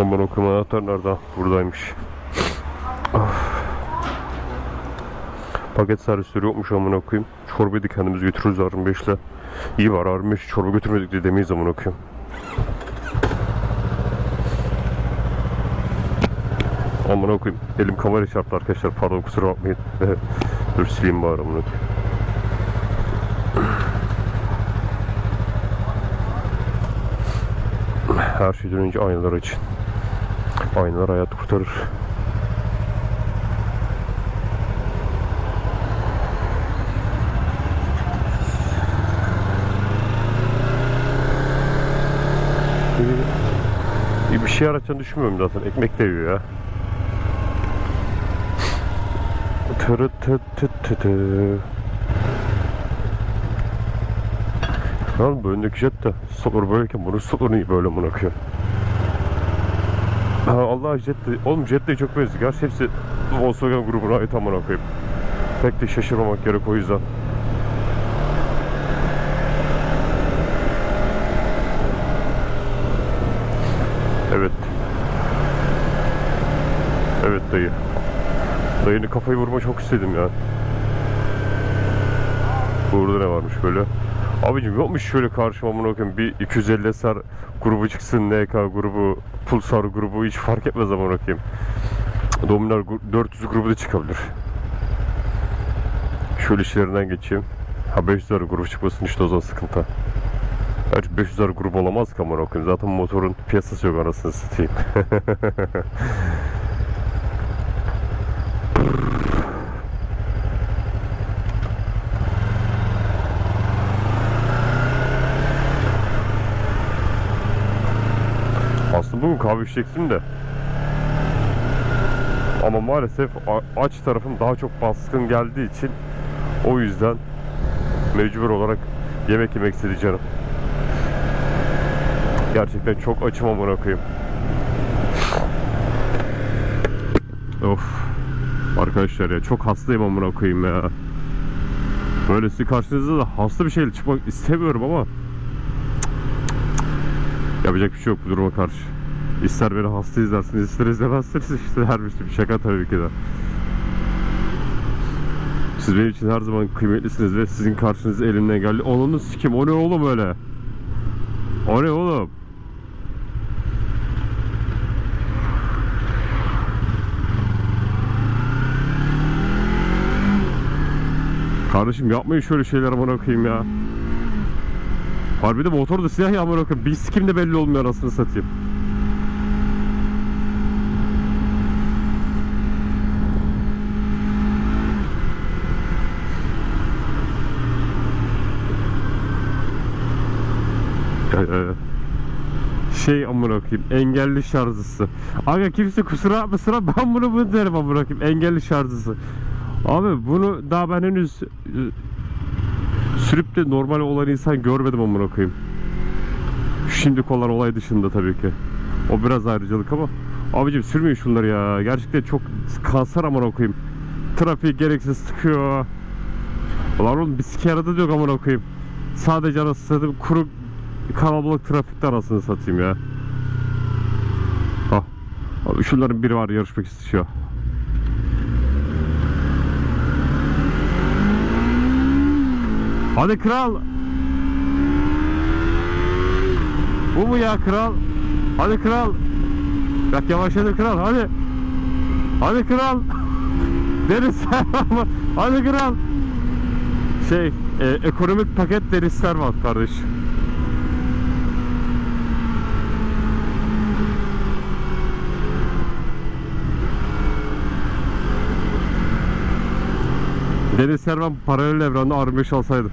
Aman okuma anahtar nerede? Buradaymış. Paket servisleri yokmuş amına koyayım. Çorbayı da kendimiz götürürüz Harun Beş'le. İyi var Harun Beş çorba götürmedik diye demeyiz amına koyayım. Amına koyayım. Elim kamera çarptı arkadaşlar. Pardon kusura bakmayın. Dur sileyim bari amına koyayım. Her şeyden önce aynalar açın. Aynalar hayat kurtarır. İyi bir şey aratacağını düşünmüyorum zaten. Ekmek de yiyor ya. Tırı tı tı tı tı. Lan bu öndeki jet de stopları böyleyken bunun stopları niye böyle amına koyayım? Ha Allah jet de, oğlum jet de çok benziyor. Gerçi hepsi Volkswagen grubuna ait amına koyayım. Pek de şaşırmamak gerek o yüzden. Evet. Evet dayı. Dayını kafayı vurma çok istedim ya. Burada ne varmış böyle? Abicim yokmuş şöyle karşıma amına koyayım bir 250 SR grubu çıksın NK grubu, Pulsar grubu hiç fark etmez amına koyayım. Dominar gru- 400 grubu da çıkabilir. Şöyle işlerinden geçeyim. Ha 500 grubu çıkmasın işte o zaman sıkıntı. Gerçi 500 grubu olamaz ki amına koyayım. Zaten motorun piyasası yok anasını satayım. Kahve içecektim de. Ama maalesef aç tarafım daha çok baskın geldiği için o yüzden mecbur olarak yemek yemek istedi canım. Gerçekten çok açım amına koyayım. Of. Arkadaşlar ya çok hastayım amına koyayım ya. Böyle sizin karşınızda da hasta bir şeyle çıkmak istemiyorum ama Yapacak bir şey yok bu duruma karşı. İster beni hasta izlersiniz, ister izlemezsiniz işte her birisi bir şaka tabii ki de. Siz benim için her zaman kıymetlisiniz ve sizin karşınızda elimden geldi. Onunu sikim, o ne oğlum öyle? O ne oğlum? Kardeşim yapmayın şöyle şeyler amına koyayım ya. Harbi de motor da siyah ya amına koyayım. Bir sikim de belli olmuyor anasını satayım. Şey amına koyayım engelli şarjısı. Aga kimse kusura bakmasın ben bunu bunu derim amına koyayım engelli şarjısı. Abi bunu daha ben henüz e, sürüp de normal olan insan görmedim amına koyayım. Şimdiki olan olay dışında tabii ki. O biraz ayrıcalık ama abicim sürmeyin şunları ya. Gerçekten çok kanser amına koyayım. Trafiği gereksiz sıkıyor. Ulan oğlum bir sike diyor amına koyayım. Sadece satayım kuru kalabalık trafikte arasını satayım ya. Ah. Abi şunların biri var yarışmak istiyor. Hadi kral. Bu mu ya kral? Hadi kral. Bak yavaşladı kral hadi. Hadi kral. Deniz server Hadi kral. Şey e, ekonomik paket deniz server kardeş. Deniz Servan paralel evranda R5 alsaydım.